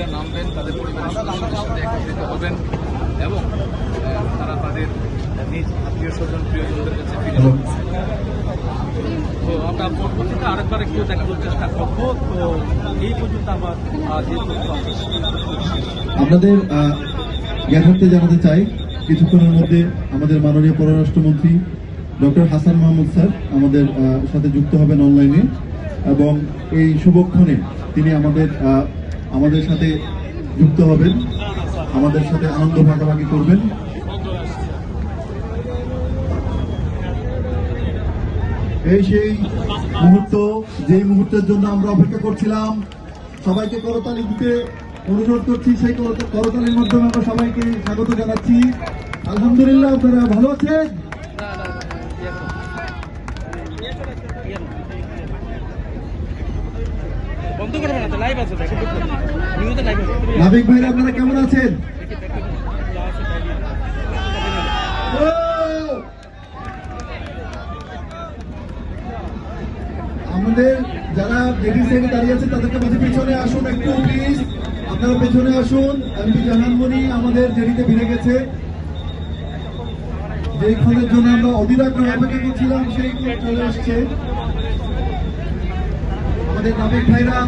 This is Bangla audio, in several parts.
যাত্রীরা নামবেন তাদের পরিবারের সদস্যদের সাথে একত্রিত হবেন এবং তারা তাদের নিজ আত্মীয় স্বজন প্রিয়জনদের কাছে ফিরে তো আমরা পরবর্তীতে আরেকবার একটু দেখানোর চেষ্টা করব। তো এই পর্যন্ত আমার আহ, জ্ঞাতার্থে জানাতে চাই। কিছুক্ষণের মধ্যে আমাদের মাননীয় পররাষ্ট্রমন্ত্রী ডক্টর হাসান মাহমুদ স্যার আমাদের সাথে যুক্ত হবেন অনলাইনে এবং এই শুভক্ষণে তিনি আমাদের আমাদের সাথে যুক্ত হবেন। আমাদের সাথে আনন্দ ভাগাভাগি করবেন। এই সেই মুহূর্ত, যেই মুহূর্তের জন্য আমরা অপেক্ষা করছিলাম, সবাইকে করতালি দিতে অনুরোধ করছি। সেই করতালির মাধ্যমে আমরা সবাইকে স্বাগত জানাচ্ছি। আলহামদুলিল্লাহ, আপনারা ভালো আছেন? বন্ধ করবে নাবিক ভাইরা, আপনারা কেমন আছেন? আমাদের যারা লেডিস দাঁড়িয়ে আছে, তাদেরকে মাঝে পেছনে আসুন একটু প্লিজ আপনারা পেছনে আসুন। এমপি জাহানমণি আমাদের জেডিতে ভিড়ে গেছে। যেই ক্ষণের জন্য আমরা অধীরাগ্রহ অপেক্ষা করছিলাম, সেই চলে আসছে। আমাদের নাবিক ভাইরা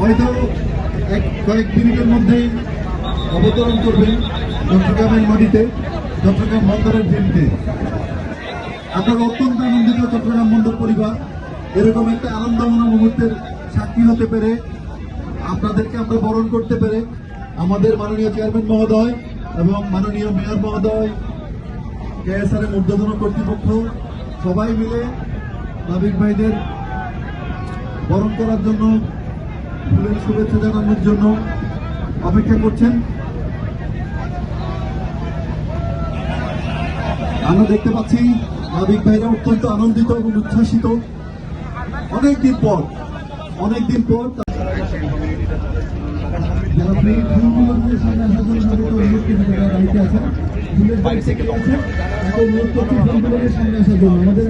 হয়তো এক কয়েক মিনিটের মধ্যেই অবতরণ করবেন চট্টগ্রামের মাটিতে, চট্টগ্রাম বন্দরের ভূমিতে। আপনারা অত্যন্ত আনন্দিত চট্টগ্রাম বন্দর পরিবার। এরকম একটা আনন্দময় মুহূর্তের সাক্ষী হতে পেরে, আপনাদেরকে আমরা বরণ করতে পেরে আমাদের মাননীয় চেয়ারম্যান মহোদয় এবং মাননীয় মেয়র মহোদয় কেএসআর এর ঊর্ধ্বতন কর্তৃপক্ষ, সবাই মিলে নাবিক ভাইদের বরণ করার জন্য, ফুলের শুভেচ্ছা জানানোর জন্য অপেক্ষা করছেন। আমরা দেখতে পাচ্ছি নাবিক ভাইরা অত্যন্ত আনন্দিত এবং উচ্ছ্বাসিত। অনেকদিন পর অনেকদিন পর। আমাদের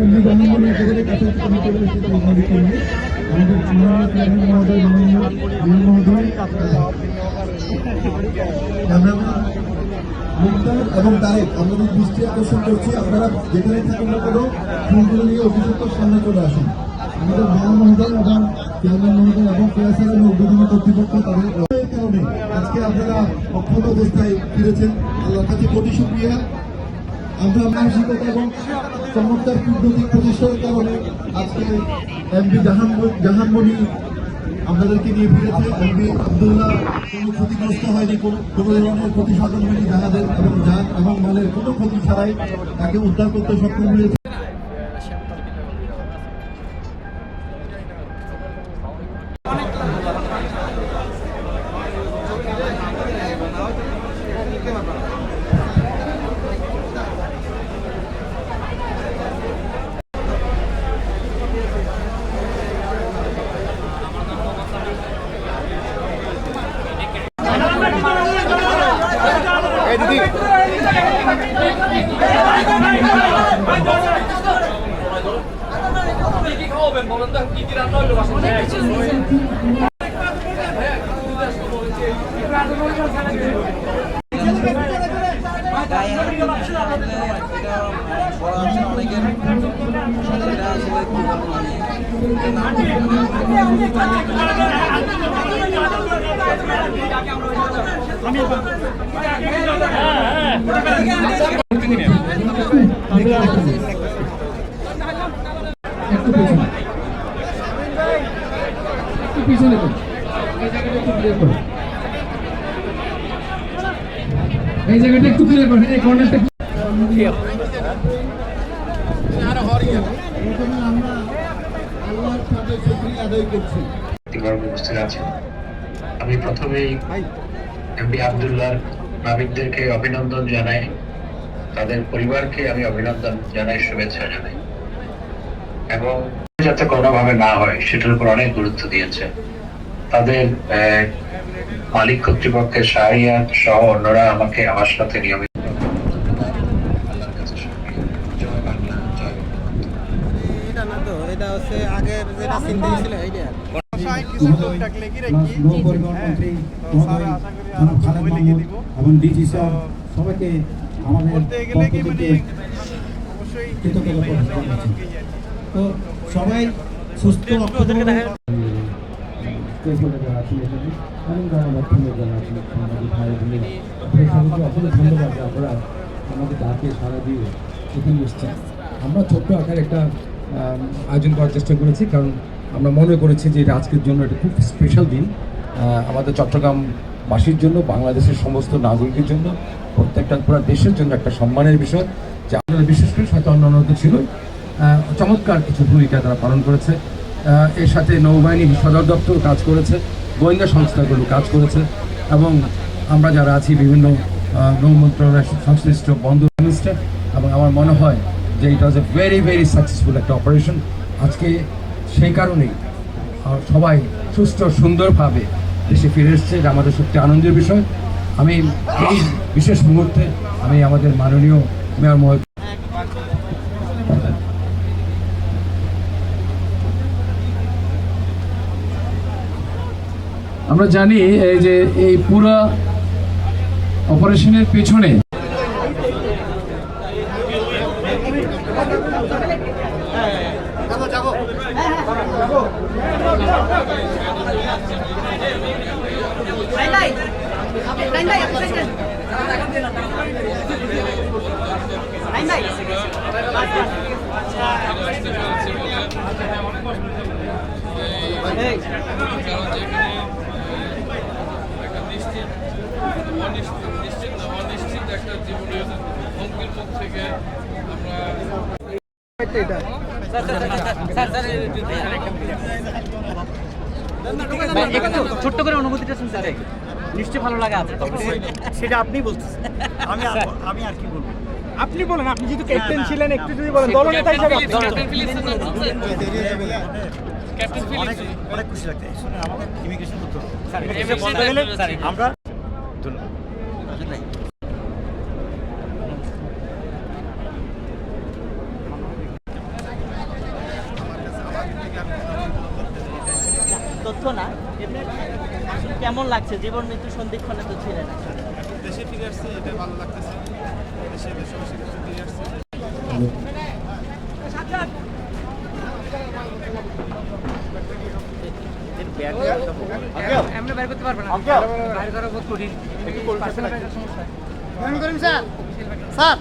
এবং তারেক আমাদের দৃষ্টি আকর্ষণ করছি আপনারা যেখানে থাকুন না কেন ফুলগুলো নিয়ে অভিযুক্ত সামনে চলে আসুন আমাদের মেয়র মহোদয় এবং চেয়ারম্যান মহোদয় এবং এর উদ্বোধন কর্তৃপক্ষ তাদের কারণে আজকে আপনারা অক্ষত অবস্থায় ফিরেছেন আল্লাহর কাছে কোটি শুক্রিয়া আমরা মানসিকতা এবং চমৎকার কূটনৈতিক প্রতিষ্ঠার কারণে আজকে এমবি জাহান জাহানমণি আপনাদেরকে নিয়ে ফিরেছে। এমবি আবদুল্লাহ কোনো ক্ষতিগ্রস্ত হয়নি, কোনো ধরনের ক্ষতি সাধন হয়নি। জাহাজের এবং জাহাজ এবং মালের কোনো ক্ষতি ছাড়াই তাকে উদ্ধার করতে সক্ষম হয়েছে। খাওয়াবেন বলেন তো কি কি রান্না হইল বাসায়? একটু পেছনে। এই জায়গাটা একটু করুন, এই কর্নারটা আমি প্রথমেই আবদুল্লাহ নাবিকদেরকে অভিনন্দন জানাই। তাদের পরিবারকে আমি অভিনন্দন জানাই, শুভেচ্ছা জানাই। এবং যাতে কোনোভাবে না হয় সেটার উপর অনেক গুরুত্ব দিয়েছে তাদের মালিক কর্তৃপক্ষের শাহরিয়াত সহ অন্যরা আমাকে আমার সাথে নিয়মিত আগের যেটা চিন্তা ছিল এইটা। এবং ডিজি স্যার সবাইকে আমাদের মানে অবশ্যই তো সবাই সুস্থ ধন্যবাদ আপনারা আমাদের ডাকে সারা দিয়ে এখানে এসেছেন আমরা ছোট্ট আকারে একটা আয়োজন করার চেষ্টা করেছি কারণ আমরা মনে করেছি যে এটা আজকের জন্য এটা খুব স্পেশাল দিন। আমাদের চট্টগ্রামবাসীর জন্য বাংলাদেশের সমস্ত নাগরিকের জন্য প্রত্যেকটা পুরো দেশের জন্য একটা সম্মানের বিষয়। যে আপনারা বিশেষ করে হয়তো অন্যান্য ছিল চমৎকার কিছু ভূমিকা তারা পালন করেছে। এর সাথে নৌবাহিনী, সদর দপ্তর কাজ করেছে, গোয়েন্দা সংস্থাগুলো কাজ করেছে এবং আমরা যারা আছি বিভিন্ন নৌ মন্ত্রণালয় সংশ্লিষ্ট বন্ধু মিনিস্টার, এবং আমার মনে হয় যে এটা was a very very successful একটা অপারেশন আজকে সেই কারণেই সবাই সুস্থ, সুন্দরভাবে দেশে ফিরে এসছে, এটা আমাদের সত্যি আনন্দের বিষয়। আমি এই বিশেষ মুহূর্তে, আমি আমাদের মাননীয় মেয়র মহোদয় আমরা জানি এই যে এই পুরো অপারেশনের পেছনে Lain নিশ্চিত না অনিশ্চিত একটা জীবনের হুমকির মুখ থেকে আমরা ছোট্ট করে অনুভূতিটা শুনতে চাই। নিশ্চয়ই ভালো লাগে সেটা আপনি বলতেছেন। আমি আর আমি আর কি বলব? আপনি বলেন আপনি যেহেতু ক্যাপ্টেন ছিলেন একটু যদি বলেন দলনেতা হিসেবে অনেক খুশি লাগছে আমাদের ইমিগ্রেশন করতে হবে আমরা তথ্য না? কেমন লাগছে? জীবন মৃত্যু সন্ধিক্ষণে তো ছিলেন দেশে ফিরে আসছে এটা ভালো লাগতেছে। দেশে দেশবাসীর কাছে ফিরে আসছে। আমরা বের করতে পারব না। বাইরে করা বহুত কঠিন। স্যার। স্যার।